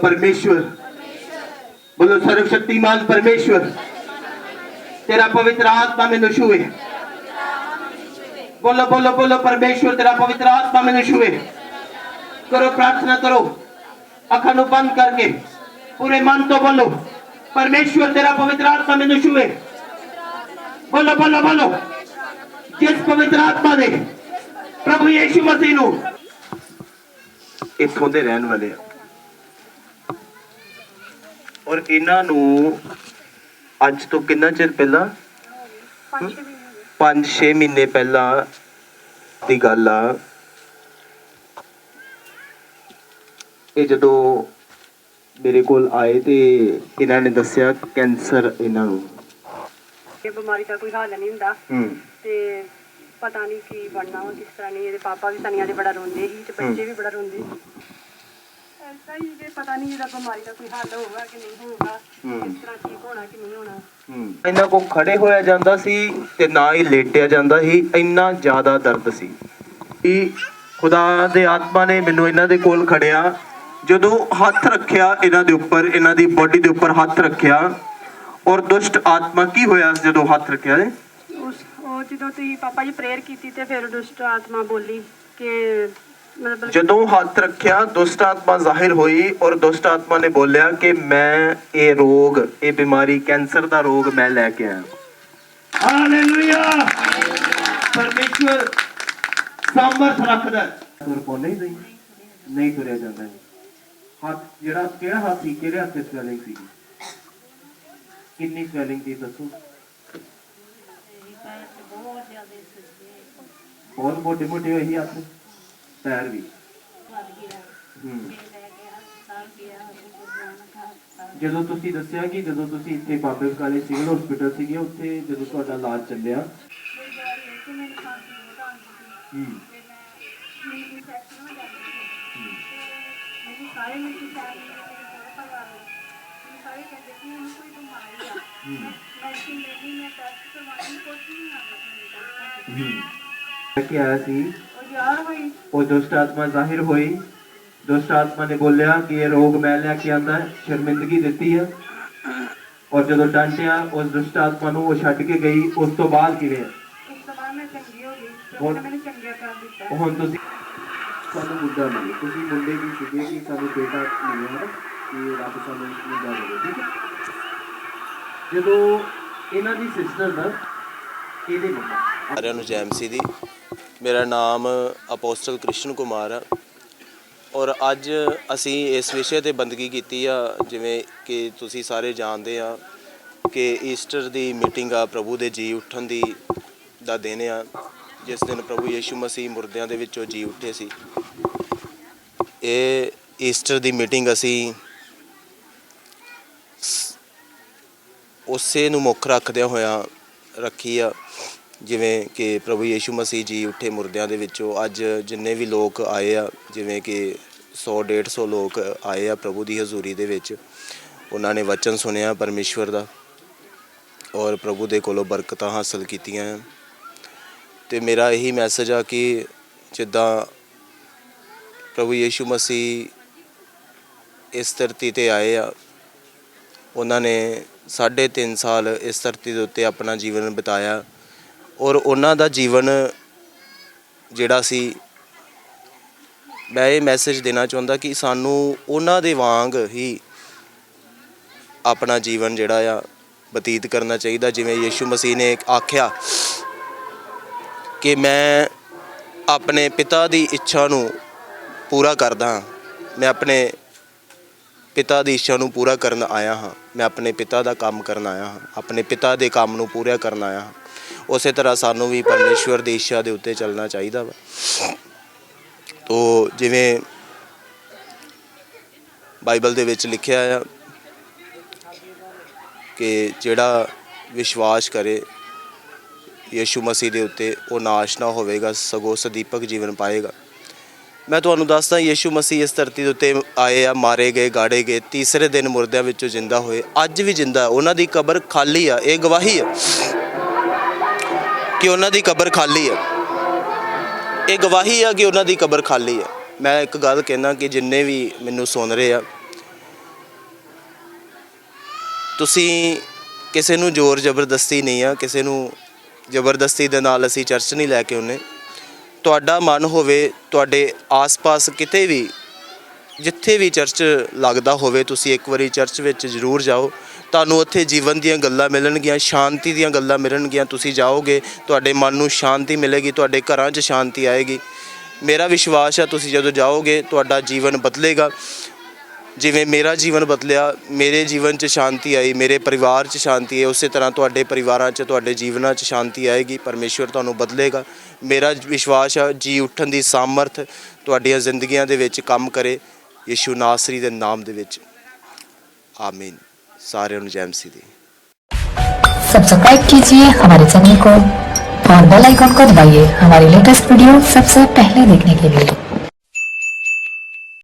परमेश्वर बोलो सर्वशक्तिमान परमेश्वर तेरा पवित्र आत्मा में छुए बोलो बोलो बोलो परमेश्वर तेरा पवित्र आत्मा में छुए करो प्रार्थना करो अखा नु बंद करके पूरे मन तो बोलो परमेश्वर तेरा पवित्र आत्मा में छुए बोलो बोलो बोलो जिस पवित्र आत्मा ने प्रभु यीशु मसीह ਨੂੰ ਇੱਥੋਂ ਦੇ ਰਹਿਣ ਵਾਲੇ ਆ ਔਰ ਇਹਨਾਂ ਨੂੰ ਅੱਜ ਤੋਂ ਕਿੰਨਾ ਚਿਰ ਪਹਿਲਾਂ? 5-6 ਮਹੀਨੇ। ਪਹਿਲਾਂ ਦੀ ਗੱਲ ਆ। ਇਹ ਜਦੋਂ ਮੇਰੇ ਕੋਲ ਆਏ ਤੇ ਇਹਨਾਂ ਨੇ ਦੱਸਿਆ ਕੈਂਸਰ ਇਹਨਾਂ ਨੂੰ। ਇਹ ਬਿਮਾਰੀ ਦਾ ਕੋਈ ਹੱਲ ਨਹੀਂ ਹੁੰਦਾ। ਤੇ ਪਤਾ ਨਹੀਂ ਕੀ ਬਣਨਾ ਵਾ ਕਿਸ ਤਰ੍ਹਾਂ ਨਹੀਂ ਇਹਦੇ ਪਾਪਾ ਵੀ ਸਨੀਆਂ ਦੇ ਬੜਾ ਰੋਂਦੇ ਸੀ ਤੇ ਬੱਚੇ ਵੀ ਬੜਾ ਰੋਂਦੇ ਸੀ। ਐਸਾ ਹੀ ਕਿ ਪਤਾ ਨਹੀਂ ਇਹਦਾ ਬਿਮਾਰੀ ਦਾ ਕੋਈ ਹੱਲ ਹੋਊਗਾ ਕਿ ਨਹੀਂ ਹੋਊਗਾ ਹੂੰ। ਕਿਸ ਤਰ੍ਹਾਂ ਠੀਕ ਹੋਣਾ ਕਿ ਨਹੀਂ ਹੋਣਾ। ਇਹਨਾਂ ਕੋ ਖੜੇ ਹੋਇਆ ਜਾਂਦਾ ਸੀ ਤੇ ਨਾ ਹੀ ਲੇਟਿਆ ਜਾਂਦਾ ਸੀ ਇੰਨਾ ਜ਼ਿਆਦਾ ਦਰਦ ਸੀ। ਕਿ ਖੁਦਾ ਦੇ ਆਤਮਾ ਨੇ ਮੈਨੂੰ ਇਹਨਾਂ ਦੇ ਕੋਲ ਖੜਿਆ ਜਦੋਂ ਹੱਥ ਰੱਖਿਆ ਇਹਨਾਂ ਦੇ ਉੱਪਰ ਇਹਨਾਂ ਦੀ ਬੋਡੀ ਦੇ ਉੱਪਰ ਹੱਥ ਰੱਖਿਆ ਔਰ ਦੁਸ਼ਟ ਆਤਮਾ ਕੀ ਹੋਇਆ ਜਦੋਂ ਹੱਥ ਰੱਖਿਆ ਨੇ ਉਸ ਉਹ ਜਦੋਂ ਤੁਸੀਂ ਪਾਪਾ ਜੀ ਪ੍ਰੇਅਰ ਕੀਤੀ ਤੇ ਫਿਰ ਦੁਸ਼ਟ ਆਤਮਾ ਬੋਲੀ ਕਿ ਜਦੋਂ ਹੱਥ ਰੱਖਿਆ ਦੁਸ਼ਟ ਆਤਮਾ ਜ਼ਾਹਿਰ ਹੋਈ ਔਰ ਦੁਸ਼ਟ ਆਤਮਾ ਨੇ ਬੋਲਿਆ ਕਿ ਮੈਂ ਇਹ ਰੋਗ ਇਹ ਬਿਮਾਰੀ ਕੈਂਸਰ ਦਾ ਰੋਗ ਮੈਂ ਲੈ ਕੇ ਆਇਆ। ਹਾਲੇਲੂਇਆ! ਪਰਮੇਸ਼ਵਰ ਸਮਰਥ ਰੱਖਦਾ। ਤੁਰ ਪਾਉਂਦੇ ਹੀ ਨਹੀਂ ਨਹੀਂ ਤੁਰਿਆ ਜਾਂਦਾ। ਹੱਥ ਜਿਹੜਾ ਕਿਹੜਾ ਹੱਥ ਸੀ? ਕਿਹੜੇ ਹੱਥ ਸਵੈਲਿੰਗ ਸੀ? ਕਿੰਨੀ ਸਵੈਲਿੰਗ ਸੀ ਦੱਸੋ? ਬਹੁਤ ਮੋਟੇ ਮੋਟੇ ਸੀ ਹੱਥ। ਪੈਰ ਵੀ। ਜਦੋਂ ਤੁਸੀਂ ਦੱਸਿਆ ਕਿ ਜਦੋਂ ਤੁਸੀਂ ਇੱਥੇ ਬਾਬੇ ਬਕਾਲੇ ਸਿਵਲ ਹਸਪੀਟਲ ਸੀਗੇ ਉੱਥੇ ਜਦੋਂ ਤੁਹਾਡਾ ਇਲਾਜ ਚੱਲਿਆ? ਹੂੰ। ਹੂੰ। ਕਿ ਆਇਆ ਸੀ ਉਹ ਯਾਰ ਹੋਈ ਉਹ ਦੁਸ਼ਟ ਆਤਮਾ ਜ਼ਾਹਿਰ ਹੋਈ। ਦੁਸ਼ਟ ਆਤਮਾ ਨੇ ਬੋਲਿਆ ਕਿ ਇਹ ਰੋਗ ਮੈਂ ਲੈ ਕੇ ਆਂਦਾ ਹੈ ਸ਼ਰਮਿੰਦਗੀ ਦਿੱਤੀ ਹੈ ਔਰ ਜਦੋਂ ਡਾਂਟਿਆ ਉਸ ਦੁਸ਼ਟ ਆਤਮਾ ਨੂੰ ਉਹ ਛੱਡ ਕੇ ਗਈ। ਉਸ ਤੋਂ ਬਾਅਦ ਕਿਵੇਂ ਉਸ ਤੋਂ ਬਾਅਦ ਮੈਂ ਚੰਗੀ ਹੋ ਗਈ। ਤੇ ਹੋਰ? ਉਹਨੇ ਮੈਨੂੰ ਚੰਗਿਆ ਕਰ ਦਿੱਤਾ। ਹੁਣ ਤੁਸੀਂ ਸਾਨੂੰ ਮੁੱਦਾ ਮਿਲੇ ਤੁਸੀਂ ਮੁੰਡੇ ਦੀ ਸੀਗੇ ਕਿ ਸਾਨੂੰ ਬੇਟਾ ਮਿਲਿਆ ਹੈ ਕਿ ਰੱਬ ਸਾਨੂੰ ਮੁੱਦਾ ਦੇਵੇ ਠੀਕ ਹੈ? ਜਦੋਂ ਇਹਨਾਂ ਦੀ ਸਿਸਟਰ ਦਾ ਇਹਦੇ ਮੰਮਾ ਸਾਰਿਆਂ ਨੂੰ ਜੈਮਸੀ ਦੀ ਮੇਰਾ ਨਾਮ ਅਪੋਸਟਲ ਕ੍ਰਿਸ਼ਨ ਕੁਮਾਰ ਆ। ਔਰ ਅੱਜ ਅਸੀਂ ਇਸ ਵਿਸ਼ੇ ਤੇ ਬੰਦਗੀ ਕੀਤੀ ਆ, ਜਿਵੇਂ ਕਿ ਤੁਸੀਂ ਸਾਰੇ ਜਾਣਦੇ ਆ ਕਿ ਈਸਟਰ ਦੀ ਮੀਟਿੰਗ ਆ, ਪ੍ਰਭੂ ਦੇ ਜੀ ਉੱਠਣ ਦੀ ਦਾ ਦਿਨ ਆ, ਜਿਸ ਦਿਨ ਪ੍ਰਭੂ ਯੀਸ਼ੂ ਮਸੀਹ ਮੁਰਦਿਆਂ ਦੇ ਵਿੱਚੋਂ ਜੀ ਉੱਠੇ ਸੀ। ਇਹ ਈਸਟਰ ਦੀ ਮੀਟਿੰਗ ਅਸੀਂ ਉਸੇ ਨੂੰ ਮੁੱਖ ਰੱਖਦਿਆਂ ਹੋਇਆਂ ਰੱਖੀ ਆ। ਜਿਵੇਂ ਕਿ ਪ੍ਰਭੂ ਯੀਸ਼ੂ ਮਸੀਹ ਜੀ ਉੱਠੇ ਮੁਰਦਿਆਂ ਦੇ ਵਿੱਚੋਂ ਅੱਜ ਜਿੰਨੇ ਵੀ ਲੋਕ ਆਏ ਆ, ਜਿਵੇਂ ਕਿ 100 150 ਲੋਕ ਆਏ ਆ ਪ੍ਰਭੂ ਦੀ ਹਜ਼ੂਰੀ ਦੇ ਵਿੱਚ, ਉਹਨਾਂ ਨੇ ਵਚਨ ਸੁਣਿਆ ਪਰਮੇਸ਼ਵਰ ਦਾ ਔਰ ਪ੍ਰਭੂ ਦੇ ਕੋਲੋਂ ਬਰਕਤਾਂ ਹਾਸਲ ਕੀਤੀਆਂ ਆ। ਤੇ ਮੇਰਾ ਇਹੀ ਮੈਸੇਜ ਆ ਕਿ ਜਿੱਦਾਂ ਪ੍ਰਭੂ ਯੀਸ਼ੂ ਮਸੀਹ ਇਸ ਧਰਤੀ ਤੇ ਆਏ ਆ, ਉਹਨਾਂ ਨੇ 3.5 ਸਾਲ ਇਸ ਧਰਤੀ ਦੇ ਉੱਤੇ ਆਪਣਾ ਜੀਵਨ ਬਿਤਾਇਆ ਔਰ ਉਹਨਾਂ ਦਾ ਜੀਵਨ ਜਿਹੜਾ ਸੀ, ਮੈਂ ਇਹ ਮੈਸੇਜ ਦੇਣਾ ਚਾਹੁੰਦਾ ਕਿ ਸਾਨੂੰ ਉਹਨਾਂ ਦੇ ਵਾਂਗ ਹੀ ਆਪਣਾ ਜੀਵਨ ਜਿਹੜਾ ਆ ਬਤੀਤ ਕਰਨਾ ਚਾਹੀਦਾ। ਜਿਵੇਂ ਯੀਸ਼ੂ ਮਸੀਹ ਨੇ ਆਖਿਆ ਕਿ ਮੈਂ ਆਪਣੇ ਪਿਤਾ ਦੀ ਇੱਛਾ ਨੂੰ ਪੂਰਾ ਕਰਦਾ ਹਾਂ। ਮੈਂ ਆਪਣੇ ਪਿਤਾ ਦੀ ਇੱਛਾ ਨੂੰ ਪੂਰਾ ਕਰਨ ਆਇਆ ਹਾਂ। ਮੈਂ ਆਪਣੇ ਪਿਤਾ ਦਾ ਕੰਮ ਕਰਨ ਆਇਆ ਹਾਂ। ਆਪਣੇ ਪਿਤਾ ਦੇ ਕੰਮ ਨੂੰ ਪੂਰਾ ਕਰਨ ਆਇਆ ਹਾਂ। ਉਸੇ ਤਰ੍ਹਾਂ ਸਾਨੂੰ ਵੀ ਪਰਮੇਸ਼ਵਰ ਦੀ ਇੱਛਾ ਦੇ ਉੱਤੇ ਚੱਲਣਾ ਚਾਹੀਦਾ ਵਾ। ਤੋ ਜਿਵੇਂ ਬਾਈਬਲ ਦੇ ਵਿੱਚ ਲਿਖਿਆ ਆ ਕਿ ਜਿਹੜਾ ਵਿਸ਼ਵਾਸ ਕਰੇ ਯੀਸ਼ੂ ਮਸੀਹ ਦੇ ਉੱਤੇ, ਉਹ ਨਾਸ਼ ਨਾ ਹੋਵੇਗਾ, ਸਗੋਂ ਸਦੀਪਕ ਜੀਵਨ ਪਾਏਗਾ। ਮੈਂ ਤੁਹਾਨੂੰ ਦੱਸਦਾ, ਯੀਸ਼ੂ ਮਸੀਹ ਇਸ ਧਰਤੀ ਦੇ ਉੱਤੇ ਆਏ ਆ, ਮਾਰੇ ਗਏ, ਗਾੜੇ ਗਏ, ਤੀਸਰੇ ਦਿਨ ਮੁਰਦਿਆਂ ਵਿੱਚੋਂ ਜਿੰਦਾ ਹੋਏ, ਅੱਜ ਵੀ ਜਿੰਦਾ, ਉਹਨਾਂ ਦੀ ਕਬਰ ਖਾਲੀ ਆ, ਇਹ ਗਵਾਹੀ ਆ। ਕਿ ਉਹਨਾਂ ਦੀ ਕਬਰ ਖਾਲੀ ਆ ਇਹ ਗਵਾਹੀ ਆ ਕਿ ਉਹਨਾਂ ਦੀ ਕਬਰ ਖਾਲੀ ਆ ਮੈਂ ਇੱਕ ਗੱਲ ਕਹਿਣਾ ਕਿ ਜਿੰਨੇ ਵੀ ਮੈਨੂੰ ਸੁਣ ਰਹੇ ਆ, ਤੁਸੀਂ ਕਿਸੇ ਨੂੰ ਜ਼ੋਰ ਜ਼ਬਰਦਸਤੀ ਨਹੀਂ ਆ, ਕਿਸੇ ਨੂੰ ਜ਼ਬਰਦਸਤੀ ਦੇ ਨਾਲ ਅਸੀਂ ਚਰਚ ਨਹੀਂ ਲੈ ਕੇ ਆਉਂਦੇ। ਤੁਹਾਡਾ ਮਨ ਹੋਵੇ, ਤੁਹਾਡੇ ਆਸ-ਪਾਸ ਕਿਤੇ ਵੀ, ਜਿੱਥੇ ਵੀ ਚਰਚ ਲੱਗਦਾ ਹੋਵੇ, ਤੁਸੀਂ ਇੱਕ ਵਾਰੀ ਚਰਚ ਵਿੱਚ ਜ਼ਰੂਰ ਜਾਓ। ਤੁਹਾਨੂੰ ਉੱਥੇ ਜੀਵਨ ਦੀਆਂ ਗੱਲਾਂ ਮਿਲਣਗੀਆਂ, ਸ਼ਾਂਤੀ ਦੀਆਂ ਗੱਲਾਂ ਮਿਲਣਗੀਆਂ। ਤੁਸੀਂ ਜਾਓਗੇ, ਤੁਹਾਡੇ ਮਨ ਨੂੰ ਸ਼ਾਂਤੀ ਮਿਲੇਗੀ, ਤੁਹਾਡੇ ਘਰਾਂ 'ਚ ਸ਼ਾਂਤੀ ਆਏਗੀ। ਮੇਰਾ ਵਿਸ਼ਵਾਸ ਹੈ ਤੁਸੀਂ ਜਦੋਂ ਜਾਓਗੇ, ਤੁਹਾਡਾ ਜੀਵਨ ਬਦਲੇਗਾ। ਜਿਵੇਂ ਮੇਰਾ ਜੀਵਨ ਬਦਲਿਆ, ਮੇਰੇ ਜੀਵਨ 'ਚ ਸ਼ਾਂਤੀ ਆਈ, ਮੇਰੇ ਪਰਿਵਾਰ 'ਚ ਸ਼ਾਂਤੀ ਹੈ ਉਸੇ ਤਰ੍ਹਾਂ ਤੁਹਾਡੇ ਪਰਿਵਾਰਾਂ 'ਚ, ਤੁਹਾਡੇ ਜੀਵਨਾਂ 'ਚ ਸ਼ਾਂਤੀ ਆਏਗੀ, ਪਰਮੇਸ਼ਵਰ ਤੁਹਾਨੂੰ ਬਦਲੇਗਾ। ਮੇਰਾ ਵਿਸ਼ਵਾਸ ਹੈ ਜੀ ਉੱਠਣ ਦੀ ਸਾਮਰਥ ਤੁਹਾਡੀਆਂ ਜ਼ਿੰਦਗੀਆਂ ਦੇ ਵਿੱਚ ਕੰਮ ਕਰੇ, ਯਿਸੂ ਨਾਸਰੀ ਦੇ ਨਾਮ ਦੇ ਵਿੱਚ। ਆਮੀਨ। सारे अनुजैम सी दी सब्सक्राइब कीजिए हमारे चैनल को और बेल आइकॉन को दबाइए हमारी लेटेस्ट वीडियो सबसे पहले देखने के लिए